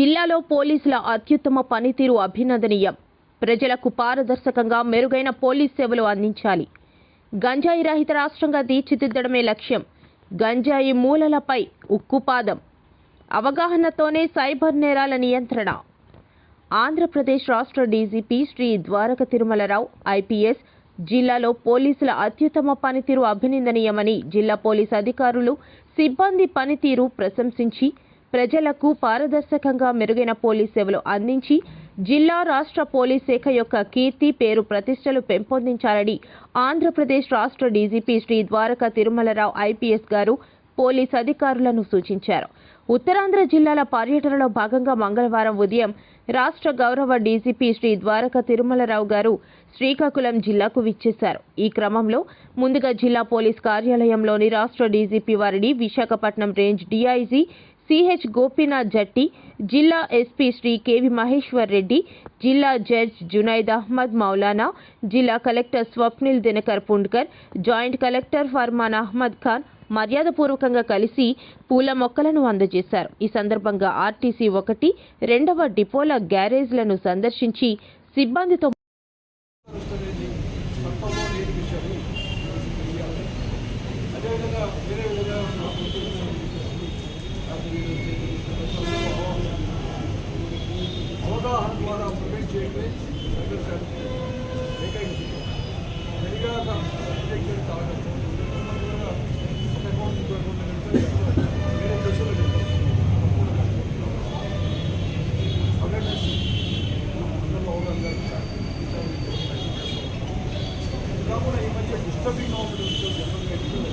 జిల్లాలో పోలీసుల అత్యుత్తమ పనితీరు అభినందనీయం. ప్రజలకు పారదర్శకంగా మెరుగైన పోలీస్ సేవలు అందించాలి. గంజాయి రహిత రాష్ట్రంగా తీర్చిదిద్దడమే లక్ష్యం. గంజాయి మూలలపై ఉక్కుపాదం. అవగాహనతోనే సైబర్ నేరాల నియంత్రణ. ఆంధ్రప్రదేశ్ రాష్ట్ర డీజీపీ శ్రీ ద్వారక తిరుమలరావు ఐపీఎస్ జిల్లాలో పోలీసుల అత్యుత్తమ పనితీరు అభినందనీయమని జిల్లా పోలీస్ అధికారులు సిబ్బంది పనితీరు ప్రశంసించి ప్రజలకు పారదర్శకంగా మెరుగైన పోలీస్ సేవలు అందించి జిల్లా రాష్ట్ర పోలీస్ శాఖ యొక్క కీర్తి పేరు ప్రతిష్టలు పెంపొందించాలని ఆంధ్రప్రదేశ్ రాష్ట్ర డీజీపీ శ్రీ ద్వారక తిరుమలరావు ఐపీఎస్ గారు పోలీస్ అధికారులను సూచించారు. ఉత్తరాంధ్ర జిల్లాల పర్యటనలో భాగంగా మంగళవారం ఉదయం రాష్ట్ర గౌరవ డీజీపీ శ్రీ ద్వారక తిరుమలరావు గారు శ్రీకాకుళం జిల్లాకు విచ్చేశారు. ఈ క్రమంలో ముందుగా జిల్లా పోలీస్ కార్యాలయంలోని రాష్ట్ర డీజీపీ వారిని Visakhapatnam range DIG CH Gopinath Jatti జిల్లా ఎస్పీ శ్రీ కేవి మహేశ్వర్ రెడ్డి జిల్లా జడ్జ్ జునైద్ అహ్మద్ మౌలానా జిల్లా collector Swapnil Dinakar Pundkar joint collector Farman Ahmed Khan మర్యాదపూర్వకంగా కలిసి పూల మొక్కలను అందజేశారు. ఈ సందర్భంగా ఆర్టీసీ ఒకటి రెండవ డిపోల గ్యారేజ్లను సందర్శించి సిబ్బందితో అదేవిధంగా వేరే 그다음에 이 문제 구스터빙 나오면서 좀 연락해 주세요.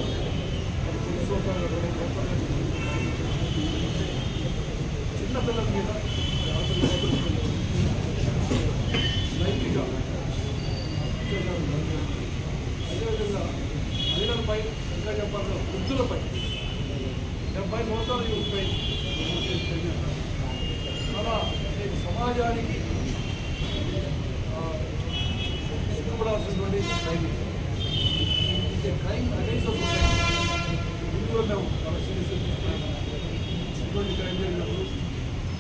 중소상을 보내 చిన్నపిల్లల మీద లైంగిక అత్యాచారం జరుగుతుంది. అదేవిధంగా మహిళలపై ఇంకా చెప్పాల్సిన వృద్ధులపై డెబ్బై సంవత్సరాలు యువతపై చాలా ఈ సమాజానికి ఆ, సిగ్గుపడాల్సినటువంటి క్రైమ్ ఇది. ఇది క్రైమ్ అగైన్స్ ఇందులో మేము చాలా సీరియస్ ఇటువంటి క్రైమ్ జరిగినప్పుడు